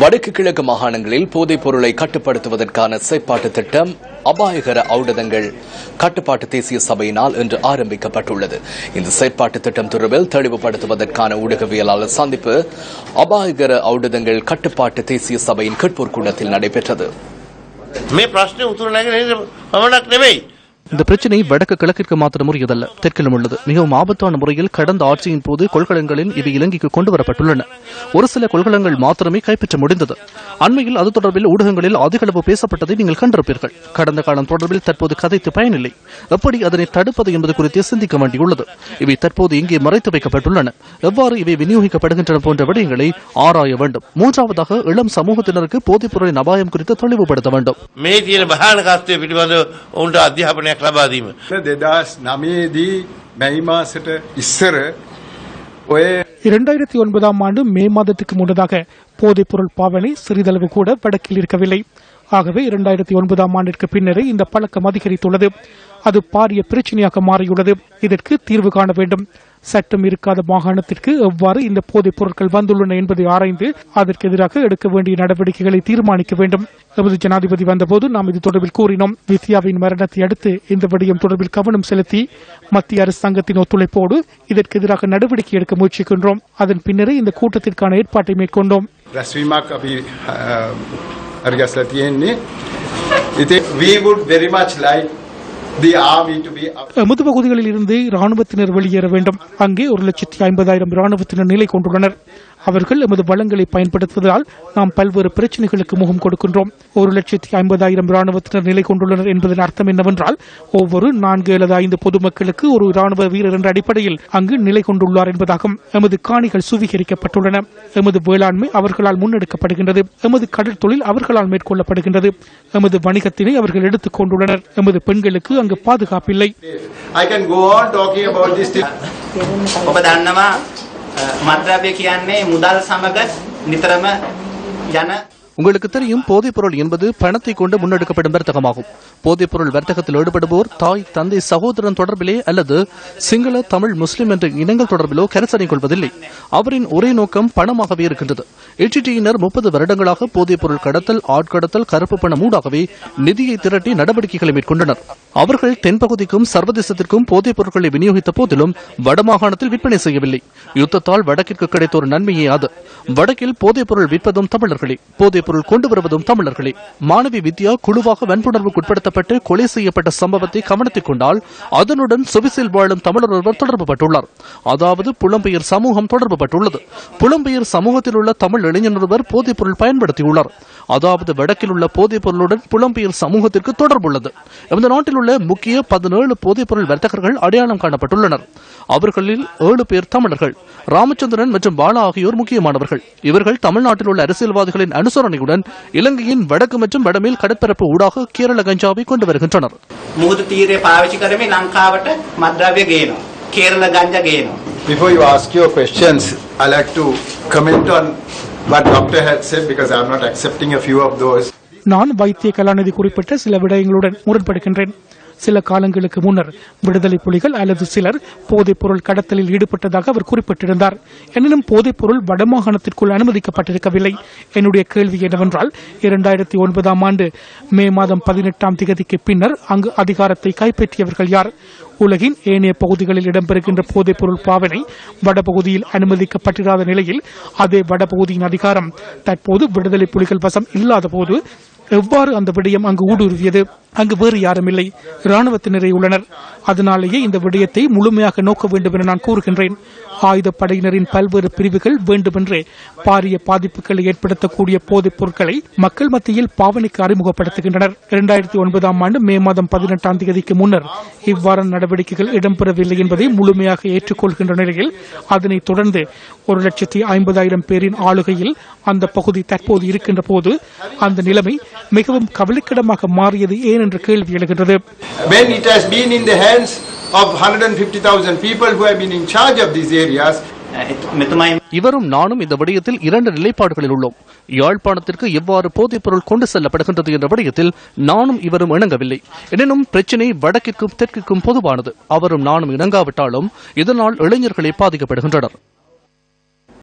வடக்கு கிழக்கு மாகாணங்களில் போதைப் பொருளை கட்டுப்படுத்துவதற்கான செயற்பாட்டு திட்டம் அபாயகர ஔடதங்கள். கட்டுப்பாட்டு தேசிய சபையினால் இன்று ஆரம்பிக்கப்பட்டுள்ளது. இந்த செயற்பாட்டு திட்டம் தொடர்பில் தெளிவுபடுத்துவதற்கான ஊடகவியலாளர் சந்திப்பு அபாயகர ஔடதங்கள் கட்டுப்பாட்டு தேசிய சபையின் கட்பூர் கூடத்தில் நடைபெற்றது இந்த பிரச்சனை வடக்கு கிழக்கிற்கு மாத்திரம் உரியதல்ல. தெற்கிலும் உள்ளது. மிகவும் ஆபத்தான முறையில் கடந்த ஆட்சியின் போது கொள்கலங்களில் இவை இலங்கைக்கு கொண்டு வரப்பட்டுள்ளன. ஒரு சில கொள்கலங்கள் மாத்திரமே கைப்பற்ற முடிந்தது. அண்மையில் அது தொடர்பில் ஊடகங்களில் அதிகளவு பேசப்பட்டதை நீங்கள் கண்டிருப்பீர்கள். கடந்த காலம் தொடர்பில் தற்போது கதைத்து பயனில்லை. எப்படி அதனை தடுப்பது என்பது குறித்து சிந்திக்க வேண்டியுள்ளது. இவை தற்போது இங்கே மறைத்து வைக்கப்பட்டுள்ளன. எவ்வாறு இவை விநியோகிக்கப்படுகின்றன போன்ற விடயங்களை ஆராய வேண்டும். மூன்றாவதாக இளம் சமூகத்தினருக்கு போதைப்பொருளின் அபாயம் குறித்து தெளிவுபடுத்த வேண்டும். මේ තියෙන භානකත්වය පිළිබඳව ඔවුන්ට අධ්‍යාපනයක් ලබා දීම. දෙදස් නමේදී මැයිමාසට ඉස්සර ඔය இரண்டாயிரத்தி ஒன்பதாம் ஆண்டு மே மாதத்துக்கு முன்னதாக போதைப்பொருள் பாவனை சிறிதளவு கூட வடக்கில் இருக்கவில்லை ஆகவே இரண்டாயிரத்தி ஒன்பதாம் ஆண்டிற்கு பின்னரே இந்த பழக்கம் அதிகரித்துள்ளது அது பாரிய பிரச்சனையாக மாறியுள்ளது இதற்கு தீர்வு காண வேண்டும் சட்டம் இருக்காத மாகாணத்திற்கு எவ்வாறு இந்த போதைப் பொருட்கள் வந்துள்ளன என்பதை ஆராய்ந்து அதற்கு எதிராக எடுக்க வேண்டிய நடவடிக்கைகளை தீர்மானிக்க வேண்டும். எமது ஜனாதிபதி வந்தபோது நாம் இது தொடர்பில் கூறினோம். வித்யாவின் மரணத்தை அடுத்து இந்த விடயம் தொடர்பில் கவனம் செலுத்தி மத்திய அரசாங்கத்தின் ஒத்துழைப்போடு இதற்கு எதிராக நடவடிக்கை எடுக்க முயற்சிக்கின்றோம். அதன் பின்னரே இந்த கூட்டத்திற்கான ஏற்பாட்டை மேற்கொண்டோம். Uh, we would very much like எமது பகுதிகளில் இருந்து ராணுவத்தினர் வெளியேற வேண்டும். அங்கே ஒரு லட்சத்தி ஐம்பதாயிரம் ராணுவத்தினர் நிலை கொண்டுள்ளனர். அவர்கள் எமது வளங்களை பயன்படுத்துவதால் நாம் பல்வேறு பிரச்சனைகளுக்கு முகம் கொடுக்கின்றோம் ஒரு லட்சத்தி ஐம்பதாயிரம் ராணுவத்தினர் நிலை கொண்டுள்ளனர் என்பதன் அர்த்தம் என்னவென்றால் ஒவ்வொரு நான்கு அல்லது ஐந்து பொதுமக்களுக்கு ஒரு ராணுவ வீரர் என்ற அடிப்படையில் அங்கு நிலை கொண்டுள்ளார் என்பதாகும் எமது காணிகள் சுவீகரிக்கப்பட்டுள்ளன எமது வேளாண்மை அவர்களால் முன்னெடுக்கப்படுகின்றது எமது கடல் தொழில் அவர்களால் மேற்கொள்ளப்படுகின்றது எமது வணிகத்தினை அவர்கள் எடுத்துக் கொண்டுள்ளனர் எமது பெண்களுக்கு அங்கு பாதுகாப்பில்லை I can go on talking about this till ඔබ දන්නවා අ, මත්ද්‍රව්‍ය කියන්නේ මුදල් සමග නිතරම යන உங்களுக்கு தெரியும் போதைப் பொருள் என்பது பணத்தை கொண்டு முன்னெடுக்கப்படும் வர்த்தகமாகும். போதைப்பொருள் வர்த்தகத்தில் ஈடுபடுவோர் தாய் தந்தை சகோதரன் தொடர்பிலே அல்லது சிங்கள தமிழ் முஸ்லிம் என்ற இனங்கள் தொடர்பிலோ கரிசனை கொள்வதில்லை. அவரின் ஒரே நோக்கம் பணமாகவே இருக்கின்றது. எச்டியினர் முப்பது வருடங்களாக போதைப்பொருள் கடத்தல் ஆட்கடத்தல் கருப்பு பணம் ஊடாகவே நிதியை திரட்டி நடவடிக்கைகளை மேற்கொண்டனர். அவர்கள் தென்பகுதிக்கும் சர்வதேசத்திற்கும் போதைப் பொருட்களை விநியோகித்த போதிலும் வடமாகாணத்தில் விற்பனை செய்யவில்லை. யுத்தத்தால் வடக்கிற்கு கிடைத்த ஒரு நன்மையே அது. வடக்கில் போதைப் பொருள் விற்பதும் தமிழர்களே. போதை பொருள் கொண்டு வருவதும் தமிழர்களே. மாணவி வித்யா குழுவாக வன்புணர்வுக்கு உட்படுத்தப்பட்டு கொலை செய்யப்பட்ட சம்பவத்தை கவனித்துக் கொண்டால் அதனுடன் சுவிசில் வாழும் தமிழர் ஒருவர் தொடர்பு பட்டுள்ளார். அதாவது புலம்பெயர் சமூகம் தொடர்பு பட்டுள்ளது. புலம்பெயர் சமூகத்தில் உள்ள தமிழ் இளைஞர் ஒருவர் போதைப் பொருள் பயன்படுத்தியுள்ளார். அதாவது வடக்கில் உள்ள போதைப் பொருளுடன் புலம்பெயர் சமூகத்திற்கு தொடர்புள்ளது. இந்த நாட்டில் உள்ள முக்கிய பதினேழு போதைப் பொருள் வர்த்தகர்கள் அடையாளம் காணப்பட்டுள்ளனர். அவர்களில் ஏழு பேர் தமிழர்கள். ராமச்சந்திரன் மற்றும் பாலா ஆகியோர் முக்கியமானவர்கள். இவர்கள் தமிழ்நாட்டில் உள்ள அரசியல்வாதிகளின் அனுசரணையுடன் இலங்கையின் வடக்கு மற்றும் வடமேல் கடற்பரப்பு ஊடாக கேரள கஞ்சாவை கொண்டு வருகின்றனர் මුහුදු තීරය පාවිච්චි කරමින් ලංකාවට මත්ද්‍රව්‍ය ගේනවා. Kerala ගංජා ගේනවා. Before you ask your questions, I like to comment on what doctor had said because I'm not accepting a few of those. நான் வைத்திய கலாநிதி குறிப்பிட்ட சில விடயங்களுடன் முரண்படுகின்றேன் சில காலங்களுக்கு முன்னர் விடுதலை புலிகள் அல்லது சிலர் போதைப் பொருள் கடத்தலில் ஈடுபட்டதாக அவர் குறிப்பிட்டிருந்தார். எனினும் போதைப் பொருள் வடமாகாணத்திற்குள் அனுமதிக்கப்பட்டிருக்கவில்லை. என்னுடைய கேள்வி என்னவென்றால் இரண்டாயிரத்தி ஒன்பதாம் ஆண்டு மே மாதம் பதினெட்டாம் திகதிக்கு பின்னர் அங்கு அதிகாரத்தை கைப்பற்றியவர்கள் யார்? உலகின் ஏனைய பகுதிகளில் இடம்பெறுகின்ற போதைப் பொருள் பாவனை வடபகுதியில் அனுமதிக்கப்பட்டிராத நிலையில் அதே வடபகுதியின் அதிகாரம் தற்போது விடுதலை புலிகள் வசம் இல்லாத போது எவ்வாறு அந்த விடயம் அங்கு ஊடுருவியது? அங்கு வேறு யாரும் இல்லை. இராணுவத்தினரே உள்ளனர். அதனாலேயே இந்த விடயத்தை முழுமையாக நோக்க வேண்டும் என நான் கூறுகின்றேன். ஆயுதப்படையினரின் பல்வேறு பிரிவுகள் வேண்டுமென்றே பாரிய பாதிப்புகளை ஏற்படுத்தக்கூடிய போதைப் பொருட்களை மக்கள் மத்தியில் பாவனைக்கு அறிமுகப்படுத்துகின்றனர். இரண்டாயிரத்தி ஒன்பதாம் ஆண்டு மே மாதம் பதினெட்டாம் தேதிக்கு முன்னர் இவ்வாறான நடவடிக்கைகள் இடம்பெறவில்லை என்பதை முழுமையாக ஏற்றுக்கொள்கின்ற நிலையில் அதனைத் தொடர்ந்து ஒரு லட்சத்தி ஐம்பதாயிரம் பேரின் ஆளுகையில் அந்த பகுதி தற்போது இருக்கின்ற போது அந்த நிலைமை மிகவும் கவலைக்கிடமாக மாறியது. ஏன் என்ற கேள்வி எழுகின்றது. When it has been in the hands of 150,000 people who have been in charge of these areas இவரும் நானும் இந்த விடயத்தில் இரண்டு நிலைப்பாடுகளில் உள்ளோம். யாழ்ப்பாணத்திற்கு எவ்வாறு போதைப் பொருள் கொண்டு செல்லப்படுகின்றது என்ற விடயத்தில் நானும் இவரும் இணங்கவில்லை. எனினும் பிரச்சினை வடக்கிற்கும் தெற்கிற்கும் பொதுவானது. அவரும் நானும் இணங்காவிட்டாலும் இதனால் இளைஞர்களை பாதிக்கப்படுகின்றனர்.